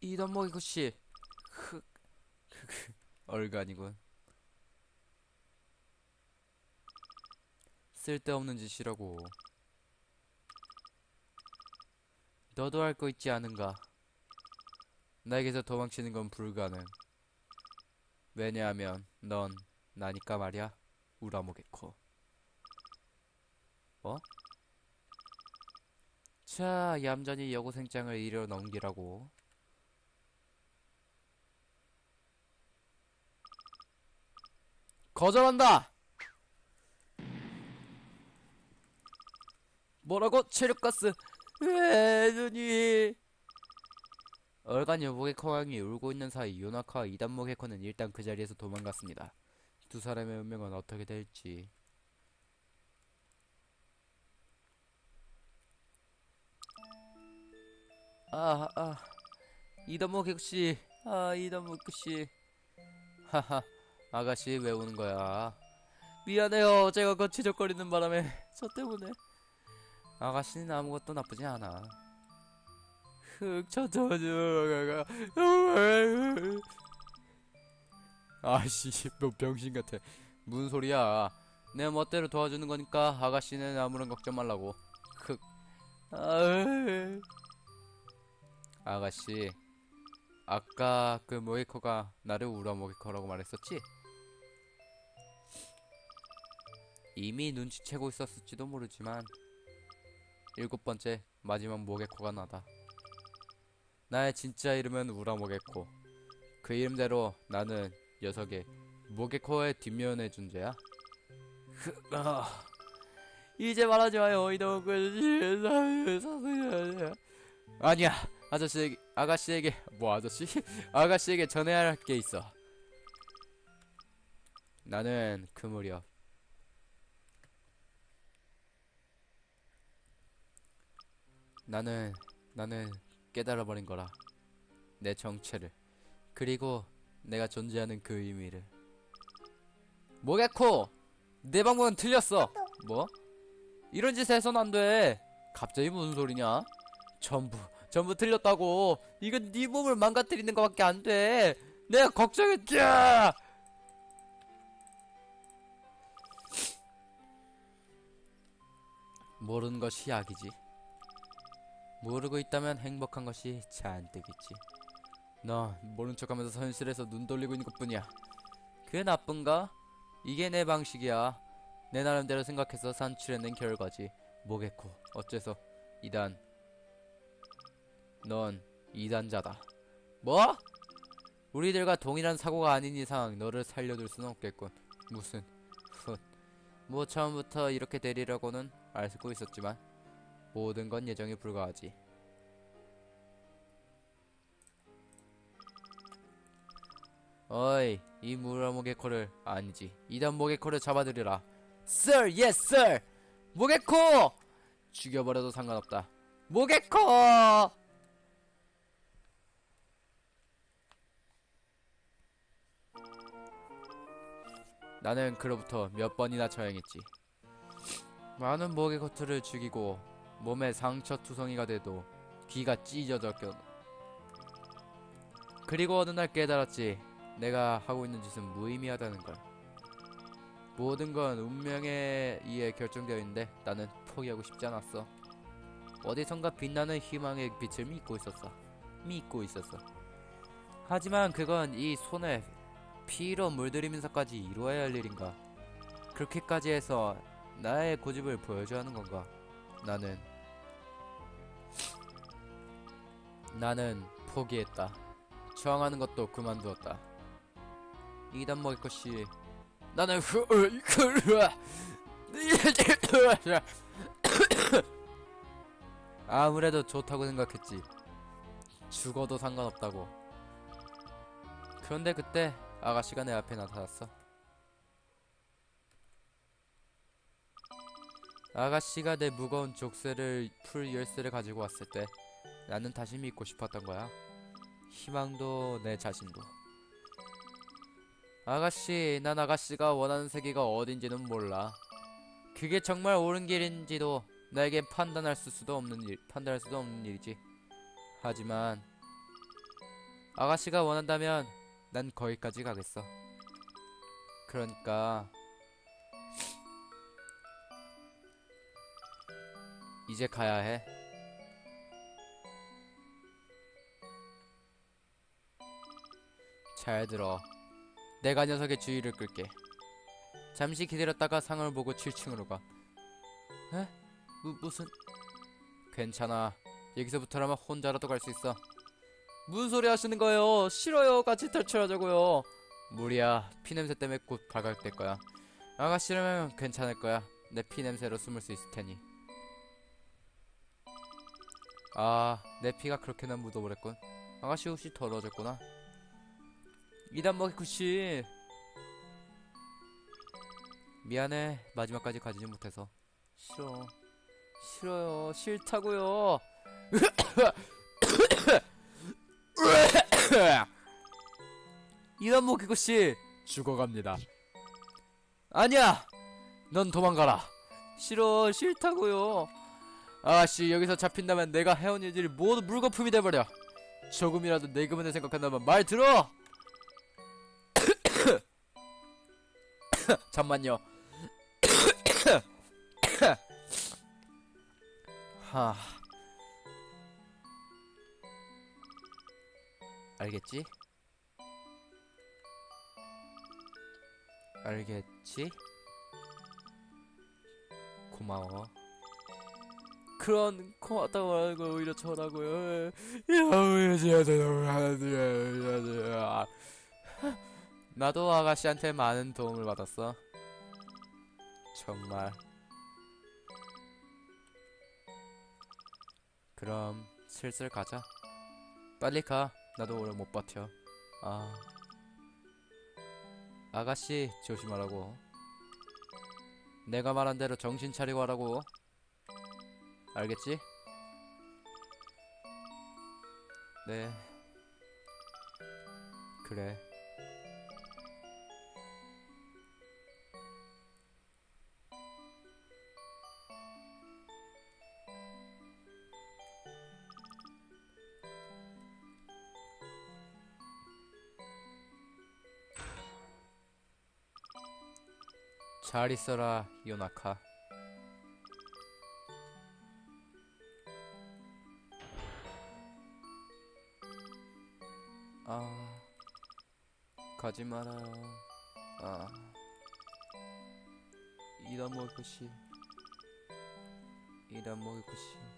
이단목이 그씨 흑, 흑, 얼간이군. 쓸데없는 짓이라고. 너도 할 거 있지 않은가? 나에게서 도망치는 건 불가능. 왜냐하면 넌 나니까 말이야. 우라모게코. 어? 자, 얌전히 여고생장을 이려 넘기라고. 거절한다! 뭐라고? 체력가스! 왜, 눈이! 얼간 여복의 커왕이 울고 있는 사이 요나카와 이단목의 커는 일단 그 자리에서 도망갔습니다. 두 사람의 운명은 어떻게 될지. 아, 아, 이단목 씨, 아, 이단목 씨. 하하, 아가씨 왜 우는 거야? 미안해요. 제가 거치적거리는 바람에 저 때문에. 아가씨는 아무것도 나쁘지 않아. 흑, 저, 아씨, 뭐 병신 같아. 무슨 소리야? 내 멋대로 도와주는 거니까 아가씨는 아무런 걱정 말라고. 흑. 아, 아가씨, 아까 그 모이커가 나를 우라 모이커라고 말했었지? 이미 눈치채고 있었을지도 모르지만 일곱 번째 마지막 모게코가 나다. 나의 진짜 이름은 우라 모게코. 그 이름대로 나는 녀석의 모게코의 뒷면의 존재야. 흐, 아, 이제 말하지 마요. 그 아니야. 아저씨에게 아가씨에게 뭐 아저씨? 아가씨에게 전해야 할 게 있어. 나는 그 무렵 나는 나는 깨달아 버린 거라. 내 정체를 그리고 내가 존재하는 그 의미를. 모게코, 내 방법은 틀렸어. 뭐? 이런 짓 해선 안 돼. 갑자기 무슨 소리냐? 전부 전부 틀렸다고. 이건 네 몸을 망가뜨리는 것밖에 안 돼. 내가 걱정했지. 모르는 것이 약이지. 모르고 있다면 행복한 것이 잔뜩 있지. 너 모른 척하면서 현실에서 눈 돌리고 있는 것뿐이야. 그게 나쁜가? 이게 내 방식이야. 내 나름대로 생각해서 산출해낸 결과지. 뭐겠고 어째서 이단 넌 이단자다. 뭐? 우리들과 동일한 사고가 아닌 이상 너를 살려둘 수는 없겠군. 무슨 훗. 뭐 처음부터 이렇게 되리라고는 알고 있었지만 모든 건 예정에 불과하지. 어이, 이 무라모게코를 아니지. 이단 모게코를 잡아들여라. Sir, yes, sir. 모게코! 죽여버려도 상관없다. 모게코! 나는 그로부터 몇 번이나 처형했지. 많은 모게코트를 죽이고 몸에 상처 투성이가 돼도 귀가 찢어졌겨. 그리고 어느 날 깨달았지. 내가 하고 있는 짓은 무의미하다는 걸. 모든 건 운명에 의해 결정되어 있는데 나는 포기하고 싶지 않았어. 어디선가 빛나는 희망의 빛을 믿고 있었어. 믿고 있었어. 하지만 그건 이 손에 피로 물들이면서까지 이루어야 할 일인가? 그렇게까지 해서 나의 고집을 보여줘야 하는 건가? 나는 나는 포기했다. 저항하는 것도 그만두었다. 이단 먹을 것이 나는 흐 아무래도 좋다고 생각했지. 죽어도 상관없다고. 그런데 그때 아가씨가 내 앞에 나타났어. 아가씨가 내 무거운 족쇄를 풀 열쇠를 가지고 왔을 때 나는 다시 믿고 싶었던 거야. 희망도 내 자신도. 아가씨, 난 아가씨가 원하는 세계가 어딘지는 몰라. 그게 정말 옳은 길인지도 나에겐 판단할 수도 없는 일, 판단할 수도 없는 일이지. 하지만 아가씨가 원한다면 난 거기까지 가겠어. 그러니까 이제 가야 해. 잘 들어. 내가 녀석의 주의를 끌게. 잠시 기다렸다가 상을 보고 7층으로 가. 에? 무, 무슨? 괜찮아. 여기서부터라면 혼자라도 갈 수 있어. 무슨 소리 하시는 거예요? 싫어요. 같이 탈출하자고요. 무리야. 피냄새 때문에 곧 발각될 거야. 아가씨라면 괜찮을 거야. 내 피냄새로 숨을 수 있을 테니. 아, 내 피가 그렇게나 묻어버렸군. 아가씨 혹시 더러워졌구나. 이단 먹이 쿠씨. 미안해. 마지막까지 가지지 못해서. 싫어. 싫어요. 싫다고요. 이단 먹이 쿠씨 죽어갑니다. 아니야. 넌 도망가라. 싫어. 싫다고요. 아씨 여기서 잡힌다면 내가 해온 일들이 모두 물거품이 돼버려. 조금이라도 내 그분을 생각한다면 말 들어. 잠만요. 하. 알겠지? 알겠지? 고마워. 그런 고맙다고 하는 걸 오히려 전하고요. 나도 아가씨한테 많은 도움을 받았어. 정말. 그럼 슬슬 가자. 빨리 가. 나도 오래 못 버텨. 아. 아가씨 조심하라고. 내가 말한 대로 정신 차리고 하라고. 알겠지? 네. 그래. 잘 있어라, 요나카. 아, 가지 말아요. 아, 이다 먹을 것이, 이다 먹을 것이.